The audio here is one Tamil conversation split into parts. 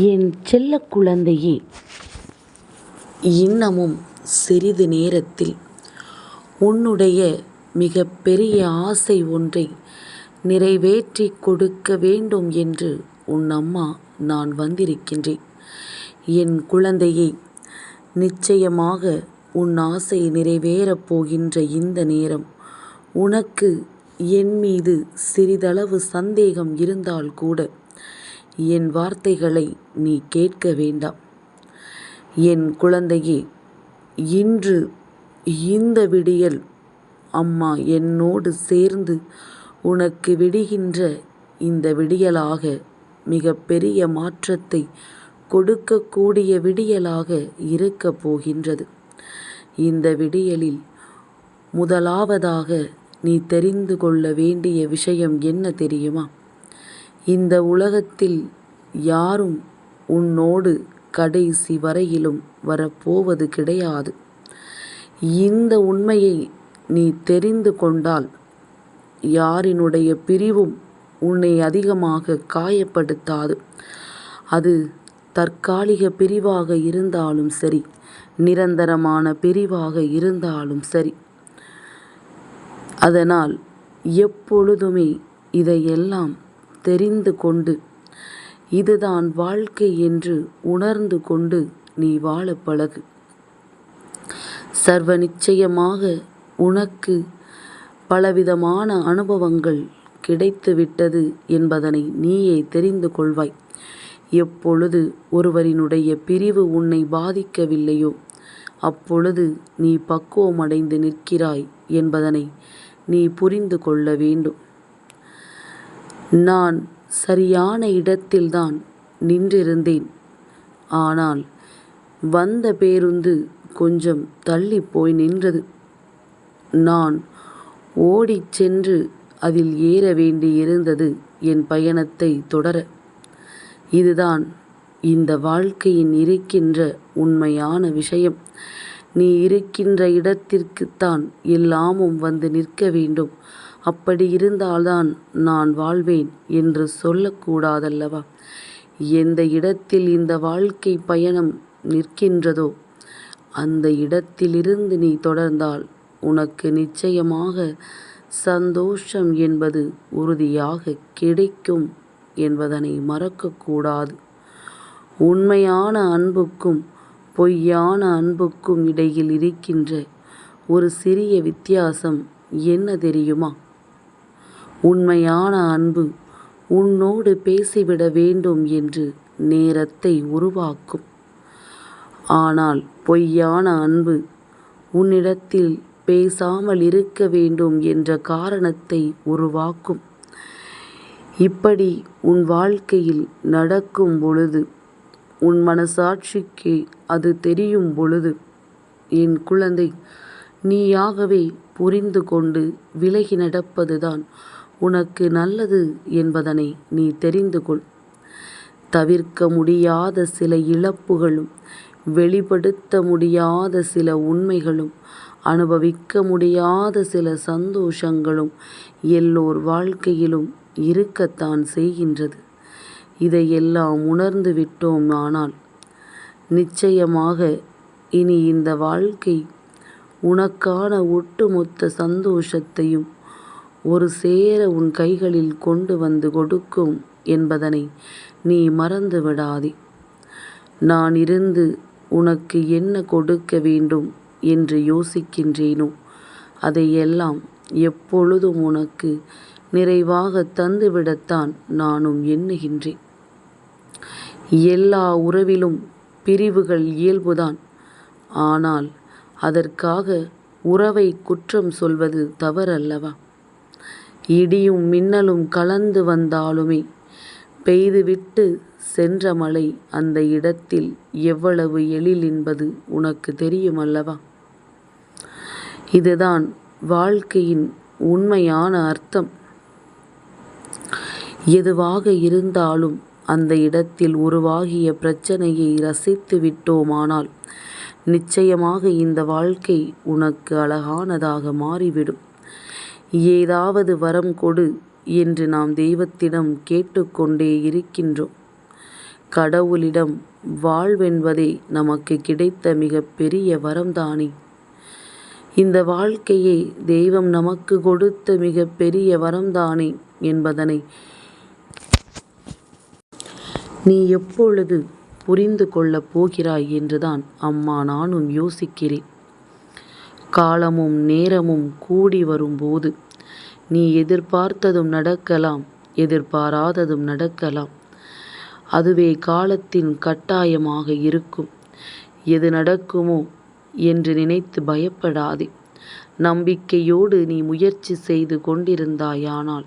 என் செல்ல குழந்தையே இன்னமும் சிறிது நேரத்தில் உன்னுடைய மிக பெரிய ஆசை ஒன்றை நிறைவேற்றி கொடுக்க வேண்டும் என்று உன் அம்மா நான் வந்திருக்கின்றேன். என் குழந்தையை நிச்சயமாக உன் ஆசை நிறைவேறப் போகின்ற இந்த நேரம் உனக்கு என் மீது சிறிதளவு சந்தேகம் இருந்தால் கூட என் வார்த்தைகளை நீ கேட்க வேண்டாம். என் குழந்தையே இன்று இந்த விடியல் அம்மா என்னோடு சேர்ந்து உனக்கு விடுகின்ற இந்த விடியலாக மிக பெரிய மாற்றத்தை கொடுக்கக்கூடிய விடியலாக இருக்கப் போகின்றது. இந்த விடியலில் முதலாவதாக நீ தெரிந்து கொள்ள வேண்டிய விஷயம் என்ன தெரியுமா? இந்த உலகத்தில் யாரும் உன்னோடு கடைசி வரையிலும் வரப்போவது கிடையாது. இந்த உண்மையை நீ தெரிந்து கொண்டால் யாரினுடைய பிரிவும் உன்னை அதிகமாக காயப்படுத்தாது. அது தற்காலிக பிரிவாக இருந்தாலும் சரி நிரந்தரமான பிரிவாக இருந்தாலும் சரி. அதனால் எப்பொழுதுமே இதையெல்லாம் தெரிந்து கொண்டு இதுதான் வாழ்க்கை என்று உணர்ந்து கொண்டு நீ வாழ பழகு. சர்வ நிச்சயமாக உனக்கு பலவிதமான அனுபவங்கள் கிடைத்துவிட்டது என்பதனை நீயே தெரிந்து கொள்வாய். எப்பொழுது ஒருவரினுடைய பிரிவு உன்னை பாதிக்கவில்லையோ அப்பொழுது நீ பக்குவமடைந்து நிற்கிறாய் என்பதனை நீ புரிந்து கொள்ள வேண்டும். நான் சரியான இடத்தில்தான் நின்றிருந்தேன். ஆனால் வந்த பேருந்து கொஞ்சம் தள்ளிப் போய் நின்றது. நான் ஓடிச் சென்று அதில் ஏற வேண்டியிருந்தது என் பயணத்தைத் தொடர. இதுதான் இந்த வாழ்க்கையின் இருக்கின்ற உண்மையான விஷயம். நீ இருக்கின்ற இடத்திற்குத்தான் எல்லாமும் வந்து நிற்க வேண்டும். அப்படி இருந்தால்தான் நான் வாழ்வேன் என்று சொல்லக்கூடாதல்லவா எந்த இடத்தில் இந்த வாழ்க்கை பயணம் நிற்கின்றதோ அந்த இடத்திலிருந்து நீ தொடர்ந்தால் உனக்கு நிச்சயமாக சந்தோஷம் என்பது உறுதியாக கிடைக்கும் என்பதனை மறக்கக்கூடாது உண்மையான அன்புக்கும் பொய்யான அன்புக்கும் இடையில் இருக்கின்ற ஒரு சிறிய வித்தியாசம் என்ன தெரியுமா? உண்மையான அன்பு உன்னோடு பேசிவிட வேண்டும் என்று நேரத்தை உருவாக்கும். ஆனால் பொய்யான அன்பு உன்னிடத்தில் பேசாமல் இருக்க வேண்டும் என்ற காரணத்தை உருவாக்கும். இப்படி உன் வாழ்க்கையில் நடக்கும் பொழுது உன் மனசாட்சிக்கு அது தெரியும் பொழுது என் குழந்தை நீயாகவே புரிந்து கொண்டு விலகி நடப்பதுதான் உனக்கு நல்லது என்பதனை நீ தெரிந்து கொள். தவிர்க்க முடியாத சில இழப்புகளும் வெளிப்படுத்த முடியாத சில உண்மைகளும் அனுபவிக்க முடியாத சில சந்தோஷங்களும் எல்லோர் வாழ்க்கையிலும் இருக்கத்தான் செய்கின்றது. இதையெல்லாம் உணர்ந்து விட்டோமானால் நிச்சயமாக இனி இந்த வாழ்க்கை உனக்கான ஒட்டுமொத்த சந்தோஷத்தையும் ஒரு சேர உன் கைகளில் கொண்டு வந்து கொடுக்கும் என்பதனை நீ மறந்து விடாதே. நான் இருந்து உனக்கு என்ன கொடுக்க வேண்டும் என்று யோசிக்கின்றேனோ அதையெல்லாம் எப்பொழுதும் உனக்கு நிறைவாகத் தந்துவிடத்தான் நானும் எண்ணுகின்றேன். எல்லா உறவிலும் பிரிவுகள் இயல்புதான். ஆனால் அதற்காக உறவைக் குற்றம் சொல்வது தவறல்லவா? இடியும் மின்னலும் கலந்து வந்தாலுமே பெய்துவிட்டு சென்ற மழை அந்த இடத்தில் எவ்வளவு எழில் என்பது உனக்குத் தெரியுமல்லவா? இதுதான் வாழ்க்கையின் உண்மையான அர்த்தம். எதுவாக இருந்தாலும் அந்த இடத்தில் உருவாகிய பிரச்சனையை ரசித்து விட்டோமானால் நிச்சயமாக இந்த வாழ்க்கை உனக்கு அழகானதாக மாறிவிடும். ஏதாவது வரம் கொடு என்று நாம் தெய்வத்திடம் கேட்டுக்கொண்டே இருக்கின்றோம். கடவுளிடம் வாழ்வென்பதே நமக்கு கிடைத்த மிகப் பெரிய வரம்தானே. இந்த வாழ்க்கையே தெய்வம் நமக்கு கொடுத்த மிகப் பெரிய வரம்தானே என்பதனை நீ எப்பொழுது புரிந்து கொள்ளப் போகிறாய் என்றுதான் அம்மா நானும் யோசிக்கிறேன். காலமும் நேரமும் கூடி வரும்போது நீ எதிர்பார்த்ததும் நடக்கலாம் எதிர்பாராததும் நடக்கலாம். அதுவே காலத்தின் கட்டாயமாக இருக்கும். எது நடக்குமோ என்று நினைத்து பயப்படாதே. நம்பிக்கையோடு நீ முயற்சி செய்து கொண்டிருந்தாயானால்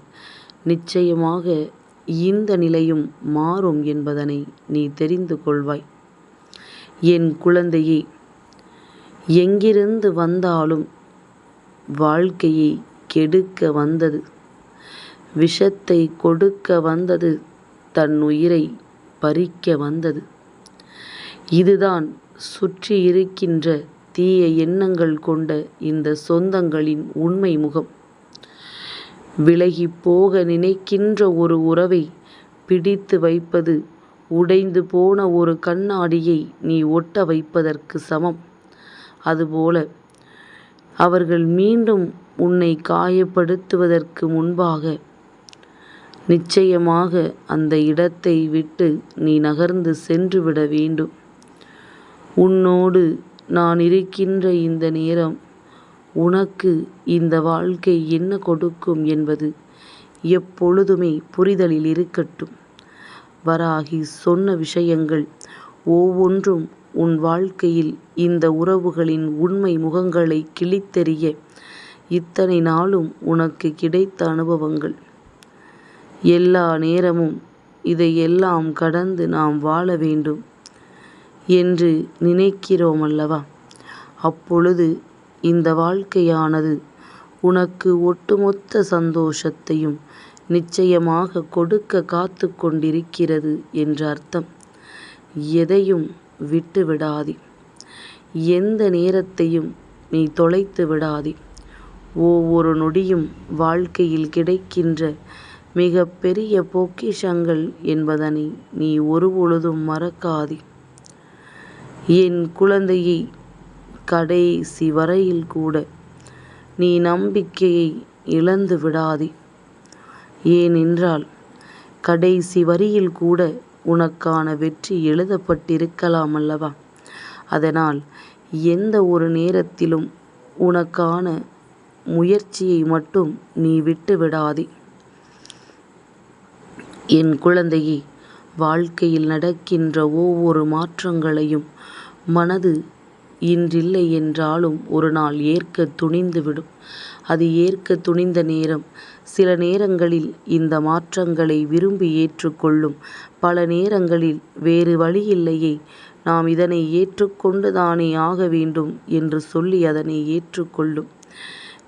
நிச்சயமாக இந்த நிலையும் மாறும் என்பதனை நீ தெரிந்து கொள்வாய். என் குழந்தையே எங்கிருந்து வந்தாலும் வாழ்க்கையை கெடுக்க வந்தது விஷத்தை கொடுக்க வந்தது தன் உயிரை பறிக்க வந்தது. இதுதான் சுற்றி இருக்கின்ற தீய எண்ணங்கள் கொண்ட இந்த சொந்தங்களின் உண்மை முகம். விலகிப் போக நினைக்கின்ற ஒரு உறவை பிடித்து வைப்பது உடைந்து போன ஒரு கண்ணாடியை நீ ஒட்ட வைப்பதற்கு சமம். அதுபோல அவர்கள் மீண்டும் உன்னை காயப்படுத்துவதற்கு முன்பாக நிச்சயமாக அந்த இடத்தை விட்டு நீ நகர்ந்து சென்றுவிட வேண்டும். உன்னோடு நான் இருக்கின்ற இந்த நேரம் உனக்கு இந்த வாழ்க்கை என்ன கொடுக்கும் என்பது எப்பொழுதுமே புரிதலில் இருக்கட்டும். வராகி சொன்ன விஷயங்கள் ஒவ்வொன்றும் உன் வாழ்க்கையில் இந்த உறவுகளின் உண்மை முகங்களை கிழித்தெறிய இத்தனை நாளும் உனக்கு கிடைத்த அனுபவங்கள். எல்லா நேரமும் இதையெல்லாம் கடந்து நாம் வாழ வேண்டும் என்று நினைக்கிறோமல்லவா அப்பொழுது இந்த வாழ்க்கையானது உனக்கு ஒட்டுமொத்த சந்தோஷத்தையும் நிச்சயமாக கொடுக்க காத்து கொண்டிருக்கிறது என்று அர்த்தம். எதையும் விட்டு விடாதே. எந்த நேரத்தையும் நீ தொலைத்து விடாதே. ஒவ்வொரு நொடியும் வாழ்க்கையில் கிடைக்கின்ற மிக பெரிய பொக்கிஷங்கள் என்பதனை நீ ஒருபொழுதும் மறக்காதே. என் குழந்தையை கடைசி வரையில் கூட நீ நம்பிக்கையை இழந்து விடாதே. ஏனென்றால் கடைசி வரியில் கூட உனக்கான வெற்றி எழுதப்பட்டிருக்கலாம் அல்லவா. அதனால் எந்த ஒரு நேரத்திலும் உனக்கான முயற்சியை மட்டும் நீ விட்டு விடாதே. என் குழந்தையே வாழ்க்கையில் நடக்கின்ற ஒவ்வொரு மாற்றங்களையும் மனது இன்றில்லை என்றாலும் ஒரு நாள் ஏற்க துணிந்துவிடும். அது ஏற்க துணிந்த நேரம் சில நேரங்களில் இந்த மாற்றங்களை விரும்பி ஏற்றுக்கொள்ளும். பல நேரங்களில் வேறு வழியில்லையே நாம் இதனை ஏற்றுக்கொண்டு தானே ஆக வேண்டும் என்று சொல்லி அதனை ஏற்றுக்கொள்ளும்.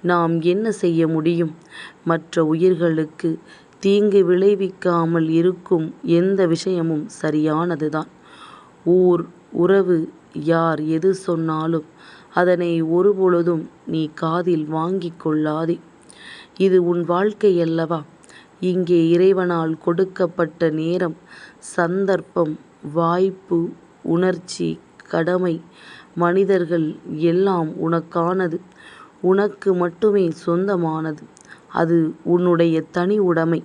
நாம் என்ன செய்ய முடியும்? மற்ற உயிர்களுக்கு தீங்கு விளைவிக்காமல் இருக்கும் எந்த விஷயமும் சரியானதுதான். ஊர் உறவு யார் எது சொன்னாலும் அதனை ஒருபொழுதும் நீ காதில் வாங்கி கொள்ளாதே. இது உன் வாழ்க்கையல்லவா. இங்கே இறைவனால் கொடுக்கப்பட்ட நேரம் சந்தர்ப்பம் வாய்ப்பு உணர்ச்சி கடமை மனிதர்கள் எல்லாம் உனக்கானது. உனக்கு மட்டுமே சொந்தமானது. அது உன்னுடைய தனி உடைமை.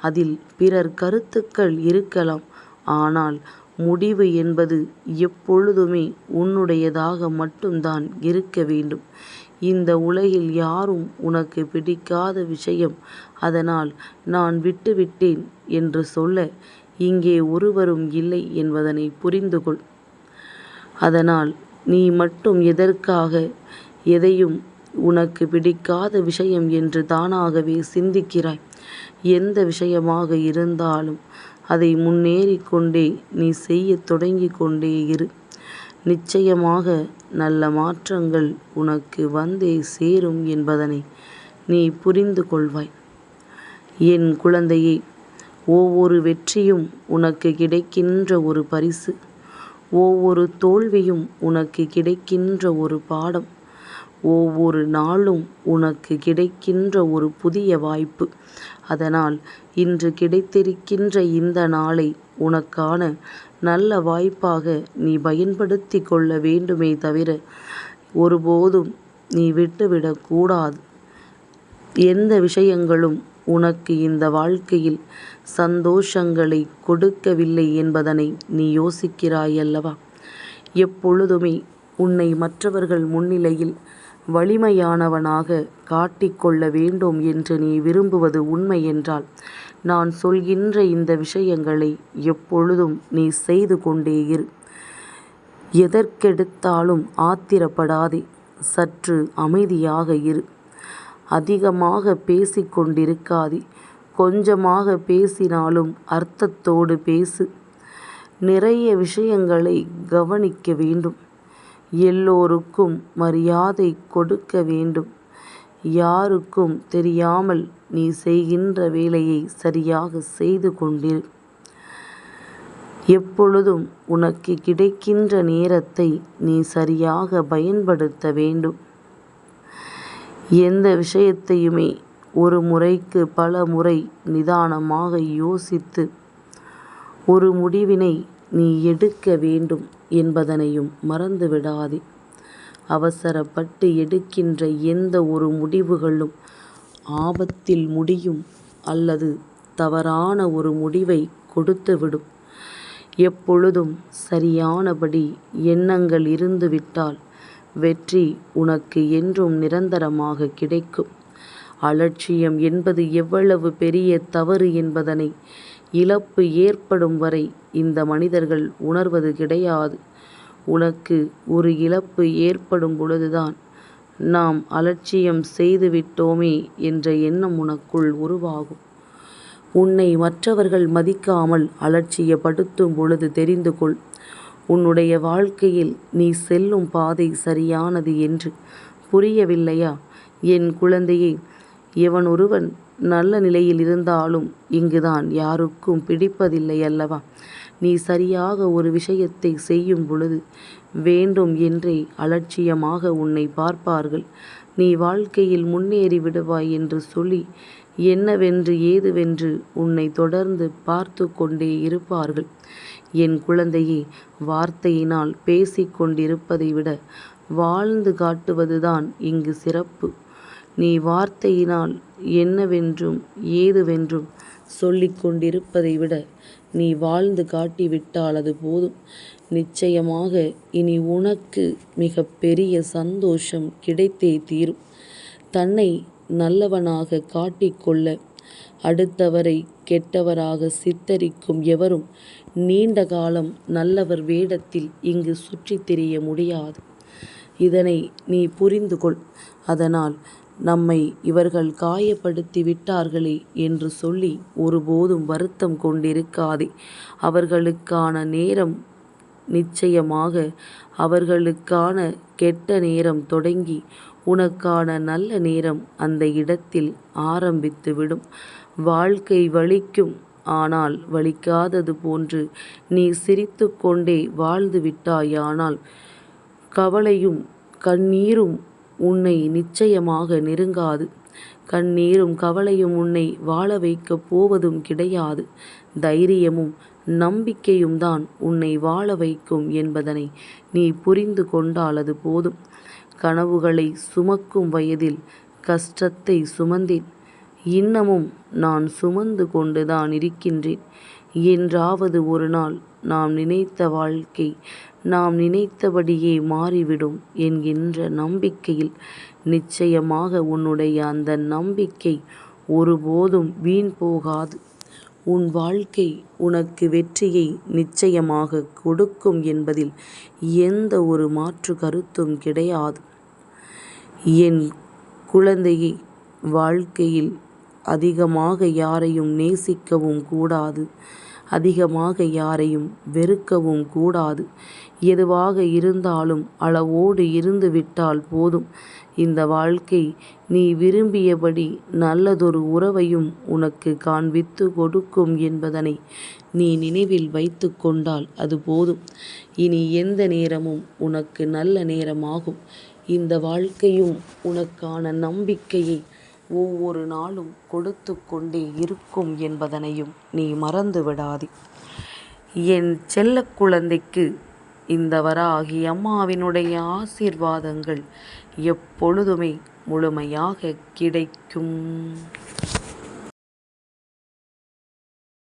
அதில் பிறர் கருத்துக்கள் இருக்கலாம். ஆனால் முடிவு என்பது எப்பொழுதுமே உன்னுடையதாக மட்டும்தான் இருக்க வேண்டும். இந்த உலகில் யாரும் உனக்கு பிடிக்காத விஷயம் அதனால் நான் விட்டுவிட்டேன் என்று சொல்ல இங்கே ஒருவரும் இல்லை என்பதனை புரிந்து கொள். அதனால் நீ மட்டும் எதற்காக எதையும் உனக்கு பிடிக்காத விஷயம் என்று தானாகவே சிந்திக்கிறாய். எந்த விஷயமாக இருந்தாலும் அதை முன்னேறிக் கொண்டே நீ செய்யத் தொடங்கிக் கொண்டே இரு. நிச்சயமாக நல்ல மாற்றங்கள் உனக்கு வந்தே சேரும் என்பதனை நீ புரிந்து கொள்வாய். என் குழந்தையே ஒவ்வொரு வெற்றியும் உனக்கு கிடைக்கின்ற ஒரு பரிசு. ஒவ்வொரு தோல்வியும் உனக்கு கிடைக்கின்ற ஒரு பாடம். ஒவ்வொரு நாளும் உனக்கு கிடைக்கின்ற ஒரு புதிய வாய்ப்பு. அதனால் இன்று கிடைத்திருக்கின்ற இந்த நாளை உனக்கான நல்ல வாய்ப்பாக நீ பயன்படுத்தி கொள்ள வேண்டுமே தவிர ஒருபோதும் நீ விட்டுவிடக்கூடாது எந்த விஷயங்களும் உனக்கு இந்த வாழ்க்கையில் சந்தோஷங்களை கொடுக்கவில்லை என்பதனை நீ யோசிக்கிறாயல்லவா? எப்பொழுதுமே உன்னை மற்றவர்கள் முன்னிலையில் வலிமையானவனாக காட்டிக்கொள்ள வேண்டும் என்று நீ விரும்புவது உண்மை என்றால் நான் சொல்கின்ற இந்த விஷயங்களை எப்பொழுதும் நீ செய்து கொண்டே இரு. எதற்கெடுத்தாலும் ஆத்திரப்படாதே. சற்று அமைதியாக இரு. அதிகமாக பேசிக்கொண்டிருக்காதே கொஞ்சமாக பேசினாலும் அர்த்தத்தோடு பேசு. நிறைய விஷயங்களை கவனிக்க வேண்டும். எல்லோருக்கும் மரியாதை கொடுக்க வேண்டும். யாருக்கும் தெரியாமல் நீ செய்கின்ற வேலையை சரியாக செய்து கொண்டிரு. எப்பொழுதும் உனக்கு கிடைக்கின்ற நேரத்தை நீ சரியாக பயன்படுத்த வேண்டும். எந்த விஷயத்தையுமே ஒரு முறைக்கு பல முறை நிதானமாக யோசித்து ஒரு முடிவினை நீ எடுக்க வேண்டும் என்பதனையும் மறந்துவிடாதே. அவசரப்பட்டு எடுக்கின்ற எந்த ஒரு முடிவுகளும் ஆபத்தில் முடியும் அல்லது தவறான ஒரு முடிவை கொடுத்துவிடும். எப்பொழுதும் சரியானபடி எண்ணங்கள் இருந்துவிட்டால் வெற்றி உனக்கு என்றும் நிரந்தரமாக கிடைக்கும். அலட்சியம் என்பது எவ்வளவு பெரிய தவறு என்பதனை இழப்பு ஏற்படும் வரை இந்த மனிதர்கள் உணர்வது கிடையாது. உனக்கு ஒரு இழப்பு ஏற்படும் பொழுதுதான் நாம் அலட்சியம் செய்துவிட்டோமே என்ற எண்ணம் உனக்குள் உருவாகும். உன்னை மற்றவர்கள் மதிக்காமல் அலட்சியப்படுத்தும் பொழுது தெரிந்து கொள் உன்னுடைய வாழ்க்கையில் நீ செல்லும் பாதை சரியானது என்று. புரியவில்லையா? என் குழந்தையே எவனொருவன் நல்ல நிலையில் இருந்தாலும் இங்குதான் யாருக்கும் பிடிப்பதில்லை அல்லவா? நீ சரியாக ஒரு விஷயத்தை செய்யும் பொழுது வேண்டும் என்றே அலட்சியமாக உன்னை பார்ப்பார்கள். நீ வாழ்க்கையில் முன்னேறி விடுவாய் என்று சொல்லி என்னவென்று ஏதுவென்று உன்னை தொடர்ந்து பார்த்து கொண்டே இருப்பார்கள். என் குழந்தையே வார்த்தையினால் பேசிக் கொண்டிருப்பதை விட வாழ்ந்து காட்டுவதுதான் இங்கு சிறப்பு. நீ வார்த்தையினால் என்னவென்றும் ஏதுவென்றும் சொல்லிக் கொண்டிருப்பதை விட நீ வாழ்ந்து காட்டிவிட்டால் அது போதும். நிச்சயமாக இனி உனக்கு மிக பெரிய சந்தோஷம் கிடைத்தே தீரும். தன்னை நல்லவனாக காட்டிக்கொள்ள அடுத்தவரை கெட்டவராக சித்தரிக்கும் எவரும் நீண்ட காலம் நல்லவர் வேடத்தில் இங்கு சுற்றித் திரிய முடியாது. இதனை நீ புரிந்து கொள். அதனால் நம்மை இவர்கள் காயப்படுத்தி விட்டார்களே என்று சொல்லி ஒருபோதும் வருத்தம் கொண்டிருக்காதே. அவர்களுக்கான நேரம் நிச்சயமாக அவர்களுக்கான கெட்ட நேரம் தொடங்கி உனக்கான நல்ல நேரம் அந்த இடத்தில் ஆரம்பித்துவிடும் வாழ்க்கை வலிக்கும். ஆனால் வலிக்காதது போன்று நீ சிரித்து கொண்டே வாழ்ந்து விட்டாயானால் கவலையும் கண்ணீரும் உன்னை நிச்சயமாக நெருங்காது. கண்ணீரும் கவலையும் உன்னை வாழ வைக்கப் போவதும் கிடையாது. தைரியமும் நம்பிக்கையும் தான் உன்னை வாழ வைக்கும் என்பதனை நீ புரிந்து கொண்டால் அது போதும். கனவுகளை சுமக்கும் வயதில் கஷ்டத்தை சுமந்தேன். இன்னமும் நான் சுமந்து கொண்டுதான் இருக்கின்றேன். என்றாவது ஒரு நாள் நாம் நினைத்த வாழ்க்கை நாம் நினைத்தபடியே மாறிவிடும் என்கின்ற நம்பிக்கையில் நிச்சயமாக உன்னுடைய அந்த நம்பிக்கை ஒருபோதும் வீண் போகாது. உன் வாழ்க்கை உனக்கு வெற்றியை நிச்சயமாக கொடுக்கும் என்பதில் எந்த ஒரு மாற்று கருத்தும் கிடையாது. என் குழந்தையை வாழ்க்கையில் அதிகமாக யாரையும் நேசிக்கவும் கூடாது. அதிகமாக யாரையும் வெறுக்கவும் கூடாது. எதுவாக இருந்தாலும் அளவோடு இருந்து விட்டால் போதும். இந்த வாழ்க்கை நீ விரும்பியபடி நல்லதொரு உறவையும் உனக்கு காண்பித்து கொடுக்கும் என்பதனை நீ நினைவில் வைத்து கொண்டால் அது போதும். இனி எந்த நேரமும் உனக்கு நல்ல நேரமாகும். இந்த வாழ்க்கையும் உனக்கான நம்பிக்கையை ஒவ்வொரு நாளும் கொடுத்து கொண்டே இருக்கும் என்பதனையும் நீ மறந்து விடாதே. என் செல்லக் குழந்தைக்கு இந்த வராகி அம்மாவினுடைய ஆசீர்வாதங்கள் எப்பொழுதுமே முழுமையாக கிடைக்கும்